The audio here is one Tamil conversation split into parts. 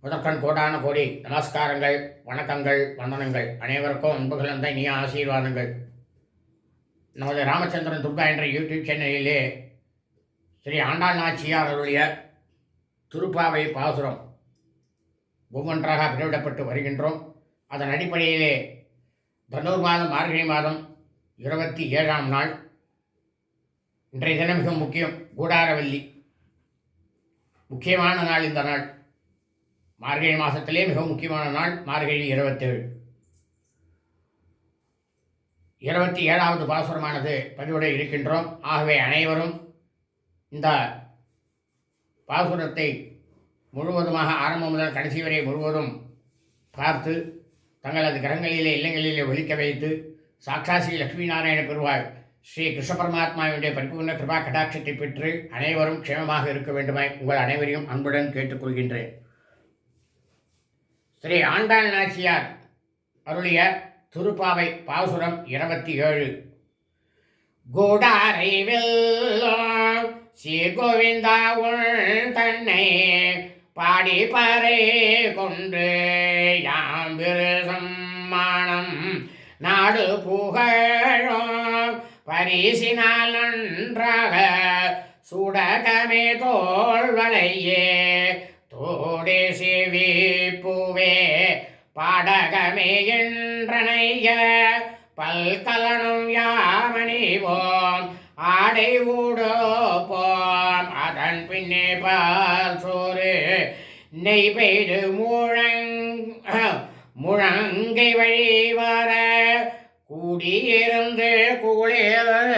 முதற்கண் கோடான கோடி. நமஸ்காரங்கள் வணக்கங்கள் வந்தனங்கள். அனைவருக்கும் அன்புகளந்த நீ இனிய ஆசீர்வாதங்கள். நமது ராமச்சந்திரன் துர்கா என்ற யூடியூப் சேனலிலே ஸ்ரீ ஆண்டாள் நாச்சியார் அருளிய திருப்பாவை பாசுரம் ஒவ்வொன்றாக பிரிவிடப்பட்டு வருகின்றோம். அதன் அடிப்படையிலே தனூர் மாதம் மார்கழி மாதம் இருபத்தி ஏழாம் நாள். இன்றைய தினம் மிக முக்கியம். கூடாரவல்லி. முக்கியமான நாள் இந்த நாள். மார்கழி மாதத்திலே மிக முக்கியமான நாள் மார்கழி இருபத்தேழு. இருபத்தி ஏழாவது பாசுரமானது பதிவுட இருக்கின்றோம். ஆகவே அனைவரும் இந்த பாசுரத்தை முழுவதுமாக ஆரம்பம் முதல் கடைசி வரை முழுவதும் பார்த்து தங்களது கிரகங்களிலே இல்லங்களிலே ஒழிக்க வைத்து சாட்சாசி லட்சுமி நாராயண பெருவாள் ஸ்ரீ கிருஷ்ண பரமாத்மாவினுடைய பரிபூர்ண கிருபா கடாட்சத்தை பெற்று அனைவரும் க்ஷேமமாக இருக்க வேண்டுமாய் உங்கள் அனைவரையும் அன்புடன் கேட்டுக்கொள்கின்றேன். ஸ்ரீ ஆண்டாள் நாச்சியார் அருளிய திருப்பாவை பாசுரம் இருபத்தி ஏழு கோடாரை வெல்லும் ஸ்ரீ கோவிந்தா உள் தன்னை பாடி பறை கொண்டு யாம்பிரு சம்மானம் நாடு புகழும். பரிசினால் நன்றாக சுடகமே தோல்வளையே தோடே சிவிப்புவே பாடகமே என்றனைய பல்கலனும் யாமணிவோம் ஆடை ஊடோப்போம் அதன் பின்னே பால் சோறு நெய் பெய்து முழங் முழங்கை வழிவார கூடியிருந்து குளிர்ந்தெலோரியம்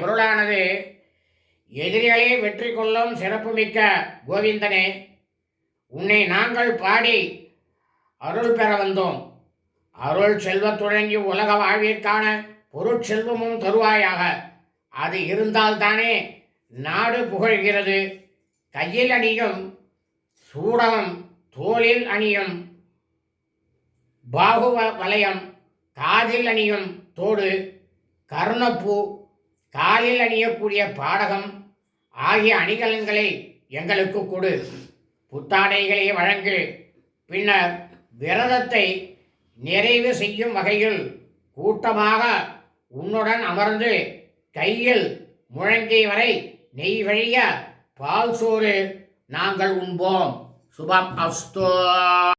பொருளானது. எதிரிகளை வெற்றி கொள்ளும் சிறப்புமிக்க கோவிந்தனே உன்னை நாங்கள் பாடி அருள் பெற வந்தோம். அருள் செல்வத்துழங்கி உலக வாழ்விற்கான பொருட்செல்வமும் தருவாயாக. அது இருந்தால்தானே நாடு புகழ்கிறது. கையில் அணியும் சூடம் தோளில் அணியும் பாகு வலயம் காதில் அணியும் தோடு கர்ணப்பூ காலில் அணியக்கூடிய பாடகம் ஆகிய அணிகலன்களை எங்களுக்கு கொடு. புத்தாடைகளை வழங்கு பின்னர் விரதத்தை நிறைவு செய்யும் வகையில் கூட்டமாக உன்னுடன் அமர்ந்து கையில் முழங்கை வரை நெய் வழிய பால் சோறு நாங்கள் உண்போம். சுபம் அஸ்தோ